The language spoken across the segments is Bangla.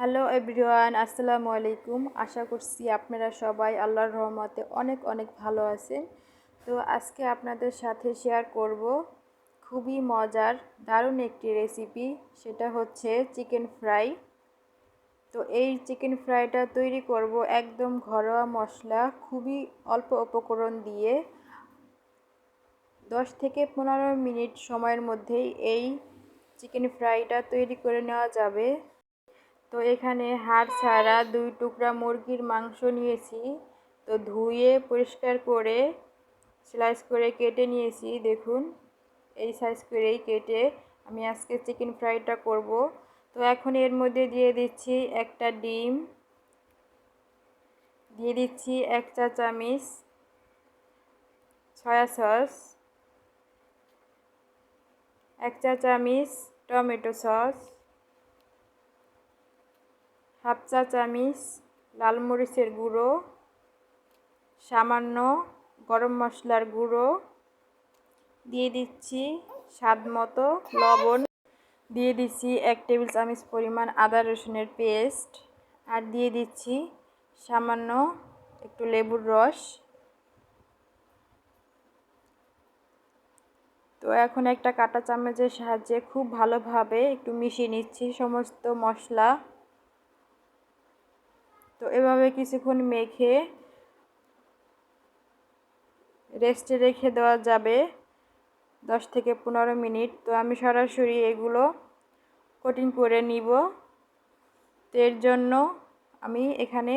হ্যালো এভরিওয়ান আসসালামু আলাইকুম আশা করছি আপনারা সবাই আল্লাহর রহমতে অনেক অনেক ভালো আছেন। তো আজকে আপনাদের সাথে শেয়ার করব খুবই মজার, দারুণ একটি রেসিপি সেটা হচ্ছে চিকেন ফ্রাই তো এই চিকেন ফ্রাইটা তৈরি করব একদম ঘরোয়া মশলা, খুবই অল্প উপকরণ দিয়ে। দশ থেকে পনেরো মিনিট সময়ের মধ্যেই এই চিকেন ফ্রাইটা তৈরি করে নেওয়া যাবে। তো এখানে হাড় ছাড়া দুই টুকরা মুরগির মাংস নিয়েছি। তো ধুয়ে পরিষ্কার করে স্লাইস করে কেটে নিয়েছি, দেখুন। এই সাইজ করেই কেটে আমি আজকে চিকেন ফ্রাইটা করব। তো এখন এর মধ্যে দিয়ে দিচ্ছি একটা ডিম। দিয়ে দিচ্ছি এক চা চামিচ সয়া সস এক চা চামিচ টমেটো সস হাফ চা চামিচ, লাল মরিচের গুঁড়ো, সামান্য গরম মশলার গুঁড়ো। দিয়ে দিচ্ছি স্বাদ মতো লবণ। দিয়ে দিচ্ছি এক টেবিল চামচ পরিমাণ আদা রসুনের পেস্ট। আর দিয়ে দিচ্ছি সামান্য একটু লেবুর রস। তো এখন একটা কাটা চামচের সাহায্যে খুব ভালোভাবে একটু মিশিয়ে নিচ্ছি সমস্ত মশলা। তো এভাবে কিছুক্ষণ মেখে রেস্টে রেখে দেওয়া যাবে দশ থেকে পনেরো মিনিট। তো আমি সরাসরি এগুলো কোটিং করে নিব। তো এর জন্য আমি এখানে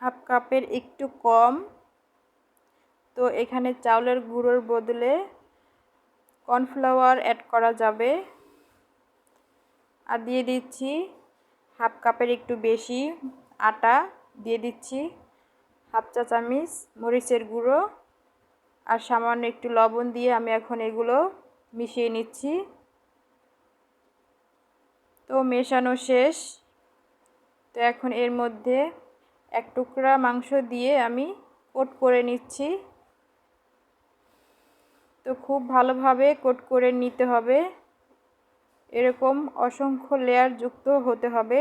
হাফ কাপের একটু কম। তো এখানে চাউলের গুঁড়োর বদলে কর্নফ্লাওয়ার অ্যাড করা যাবে। আর দিয়ে দিচ্ছি হাফ কাপের একটু বেশি। আটা দিয়ে দিচ্ছি, হাফ চা চামিচ মরিচের গুঁড়ো আর সামান্য একটু লবণ দিয়ে আমি এখন এগুলো মিশিয়ে নিচ্ছি। তো মেশানো শেষ। তো এখন এর মধ্যে এক টুকরা মাংস দিয়ে আমি কোট করে নিচ্ছি। তো খুব ভালোভাবে কোট করে নিতে হবে। এরকম অসংখ্য লেয়ার যুক্ত হতে হবে।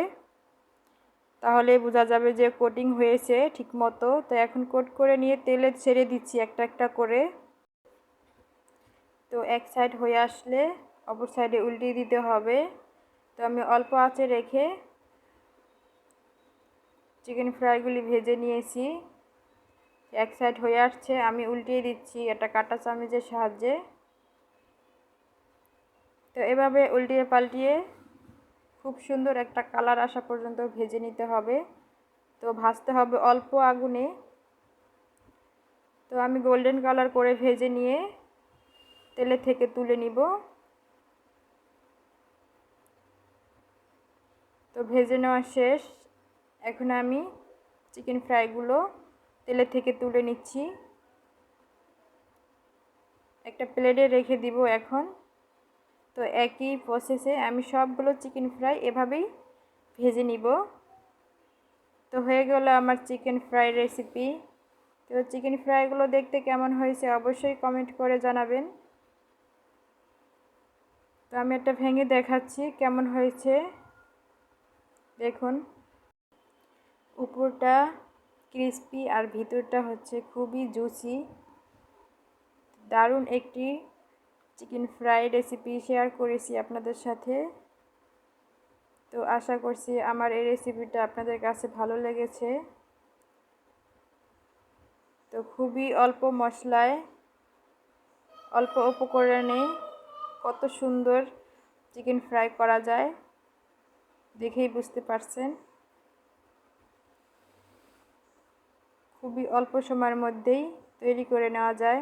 তাহলে বোঝা যাবে যে কোটিং হয়েছে ঠিকমতো। তো এখন কোট করে নিয়ে তেলে ছেড়ে দিচ্ছি একটা একটা করে। তো এক সাইড হয়ে আসলে অপর সাইডে উল্টিয়ে দিতে হবে। তো আমি অল্প আঁচে রেখে চিকেন ফ্রাইগুলি ভেজে নিয়েছি। এক সাইড হয়ে আসছে, আমি উল্টিয়ে দিচ্ছি এটা কাটা চামচের সাহায্যে। তো এভাবে উল্টিয়ে পাল্টিয়ে খুব সুন্দর একটা কালার আসা পর্যন্ত ভেজে নিতে হবে। তো ভাজতে হবে অল্প আগুনে। তো আমি গোল্ডেন কালার করে ভেজে নিয়ে তেলে থেকে তুলে নিব। তো ভেজে নেওয়া শেষ। এখন আমি চিকেন ফ্রাইগুলো তেলে থেকে তুলে নিচ্ছি। একটা প্লেটে রেখে দিব এখন। তো একই প্রসেসে আমি সবগুলো চিকেন ফ্রাই এভাবেই ভেজে নিব। তো হয়ে গেল আমার চিকেন ফ্রাই রেসিপি তো চিকেন ফ্রাইগুলো দেখতে কেমন হয়েছে অবশ্যই কমেন্ট করে জানাবেন। তো আমি একটা ভেঙে দেখাচ্ছি কেমন হয়েছে। দেখুন, উপরটা ক্রিস্পি আর ভিতরটা হচ্ছে খুবই জুসি দারুণ একটি চিকেন ফ্রাই রেসিপি শেয়ার করেছি আপনাদের সাথে। তো আশা করছি আমার এই রেসিপিটা আপনাদের কাছে ভালো লেগেছে। তো খুবই অল্প মশলায়, অল্প উপকরণে কত সুন্দর চিকেন ফ্রাই করা যায়, দেখেই বুঝতে পারছেন। খুবই অল্প সময়ের মধ্যেই তৈরি করে নেওয়া যায়।